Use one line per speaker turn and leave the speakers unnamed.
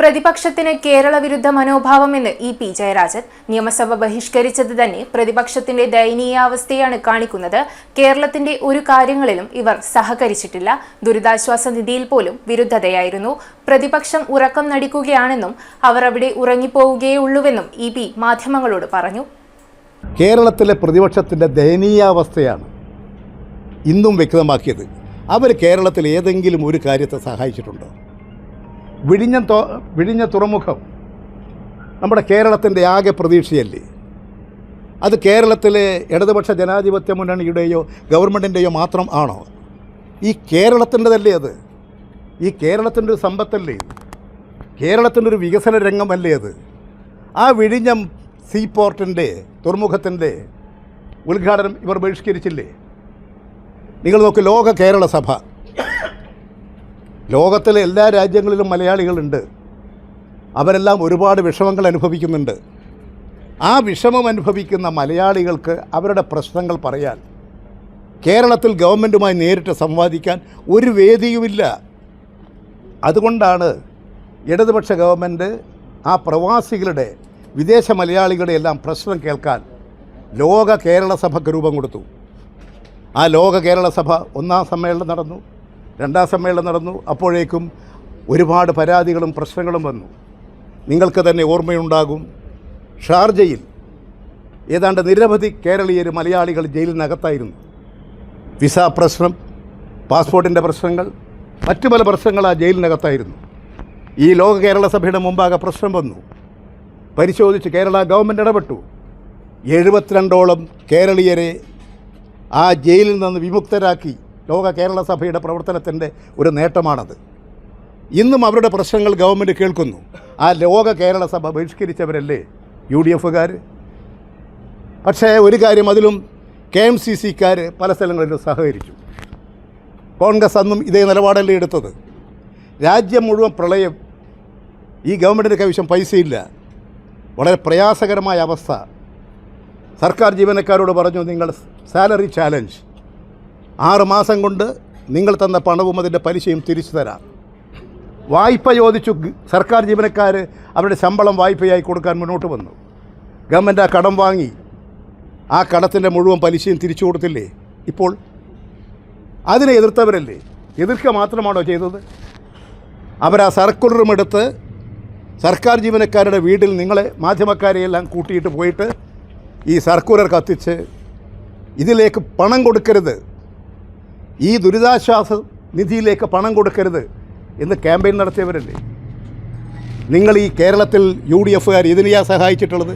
പ്രതിപക്ഷത്തിന് കേരള വിരുദ്ധ മനോഭാവമെന്ന് E P Jayarajan. നിയമസഭ ബഹിഷ്കരിച്ചത് തന്നെ പ്രതിപക്ഷത്തിന്റെ ദയനീയാവസ്ഥയാണ് കാണിക്കുന്നത്. കേരളത്തിന്റെ ഒരു കാര്യങ്ങളിലും ഇവർ സഹകരിച്ചിട്ടില്ല. ദുരിതാശ്വാസ നിധിയിൽ പോലും വിരുദ്ധതയായിരുന്നു. പ്രതിപക്ഷം ഉറക്കം നടിക്കുകയാണെന്നും അവർ അവിടെ ഉറങ്ങിപ്പോവുകയുള്ളൂവെന്നും ഇ പി മാധ്യമങ്ങളോട് പറഞ്ഞു.
കേരളത്തിലെ പ്രതിപക്ഷത്തിന്റെ ദയനീയാവസ്ഥയാണ് ഇന്നും വ്യക്തമാക്കിയത്. അവർ കേരളത്തിൽ ഏതെങ്കിലും ഒരു കാര്യത്തെ സഹായിച്ചിട്ടുണ്ടോ? വിഴിഞ്ഞം വിഴിഞ്ഞ തുറമുഖം നമ്മുടെ കേരളത്തിന്റെ ആകെ പ്രതീക്ഷയല്ലേ? അത് കേരളത്തിലെ ഇടതുപക്ഷ ജനാധിപത്യ മുന്നണിയുടെയോ ഗവൺമെന്റിന്റെയോ മാത്രം ആണോ? ഈ കേരളത്തിന്റെതല്ലേ അത്? ഈ കേരളത്തിന്റെ ഒരു സമ്പത്തല്ലേ കേരളത്തിന്റെ ഒരു വികസന രംഗമല്ലേ അത്? ആ വിഴിഞ്ഞ സീ പോർട്ടിന്റെ തുറമുഖത്തിന്റെ ഉദ്ഘാടനം ഇവർ ബഹിഷ്കരിച്ചില്ലേ? നിങ്ങൾ നോക്ക് ലോക കേരള സഭ. ലോകത്തിലെ എല്ലാ രാജ്യങ്ങളിലും മലയാളികളുണ്ട്. അവരെല്ലാം ഒരുപാട് വിഷമങ്ങൾ അനുഭവിക്കുന്നുണ്ട്. ആ വിഷമം അനുഭവിക്കുന്ന മലയാളികൾക്ക് അവരുടെ പ്രശ്നങ്ങൾ പറയാൻ കേരളത്തിൽ ഗവൺമെന്റുമായി നേരിട്ട് സംവാദിക്കാൻ ഒരു വേദിയുമില്ല. അതുകൊണ്ടാണ് ഇടതുപക്ഷ ഗവൺമെന്റ് ആ പ്രവാസികളുടെ വിദേശ മലയാളികളുടെ എല്ലാം പ്രശ്നം കേൾക്കാൻ ലോക കേരള സഭയ്ക്ക് രൂപം കൊടുത്തു. ആ ലോക കേരള സഭ ഒന്നാം സമ്മേളനം നടന്നു. രണ്ടാം സമ്മേളനം നടന്നു. അപ്പോഴേക്കും ഒരുപാട് പരാതികളും പ്രശ്നങ്ങളും വന്നു. നിങ്ങൾക്ക് തന്നെ ഓർമ്മയുണ്ടാകും. ഷാർജയിൽ ഏതാണ്ട് നിരവധി കേരളീയർ മലയാളികൾ ജയിലിനകത്തായിരുന്നു. വിസ പ്രശ്നം പാസ്പോർട്ടിന്റെ പ്രശ്നങ്ങൾ മറ്റു പല പ്രശ്നങ്ങൾ ആ ജയിലിനകത്തായിരുന്നു. ഈ ലോക കേരള സഭയുടെ മുമ്പാകെ പ്രശ്നം വന്നു. പരിശോധിച്ച് കേരള ഗവൺമെന്റ് ഇടപെട്ടു. എഴുപത്തിരണ്ടോളം കേരളീയരെ ആ ജയിലിൽ നിന്ന് വിമുക്തരാക്കി. ലോക കേരള സഭയുടെ പ്രവർത്തനത്തിന്റെ ഒരു നേട്ടമാണത്. ഇന്നും അവരുടെ പ്രശ്നങ്ങൾ ഗവൺമെന്റ് കേൾക്കുന്നു. ആ ലോക കേരള സഭ ബഹിഷ്കരിച്ചവരല്ലേ യു ഡി എഫുകാർ പക്ഷേ ഒരു കാര്യം അതിലും കെ എം സി സിക്കാർ പല സ്ഥലങ്ങളിലും സഹകരിച്ചു. കോൺഗ്രസ് അന്നും ഇതേ നിലപാടല്ലേ എടുത്തത്. രാജ്യം മുഴുവൻ പ്രളയം ഈ ഗവൺമെന്റിന്റെ കൈവശം പൈസയില്ല. വളരെ പ്രയാസകരമായ അവസ്ഥ. സർക്കാർ ജീവനക്കാരോട് പറഞ്ഞു നിങ്ങൾ സാലറി ചാലഞ്ച്. ആറ് മാസം കൊണ്ട് നിങ്ങൾ തന്ന പണവും അതിന്റെ പലിശയും തിരിച്ചു തരാം. വായ്പ ചോദിച്ചു സർക്കാർ ജീവനക്കാർ അവരുടെ ശമ്പളം വായ്പയായി കൊടുക്കാൻ മുന്നോട്ട് വന്നു. ഗവൺമെന്റ് ആ കടം വാങ്ങി. ആ കടത്തിന്റെ മുഴുവൻ പലിശയും തിരിച്ചു കൊടുത്തില്ലേ? ഇപ്പോൾ അതിനെ എതിർത്തവരല്ലേ? എതിർക്കുക മാത്രമാണോ ചെയ്തത്? അവർ ആ സർക്കുലറും എടുത്ത് സർക്കാർ ജീവനക്കാരുടെ വീട്ടിൽ നിങ്ങളെ മാധ്യമക്കാരെയെല്ലാം കൂട്ടിയിട്ട് പോയിട്ട് ഈ സർക്കുലർ കത്തിച്ച് ഇതിലേക്ക് പണം കൊടുക്കരുത്. ഈ ദുരിതാശ്വാസ നിധിയിലേക്ക് പണം കൊടുക്കരുത് എന്ന് ക്യാമ്പയിൻ നടത്തിയവരല്ലേ? നിങ്ങൾ ഈ കേരളത്തിൽ യു ഡി എഫുകാർ ഇതിനെയാ സഹായിച്ചിട്ടുള്ളത്?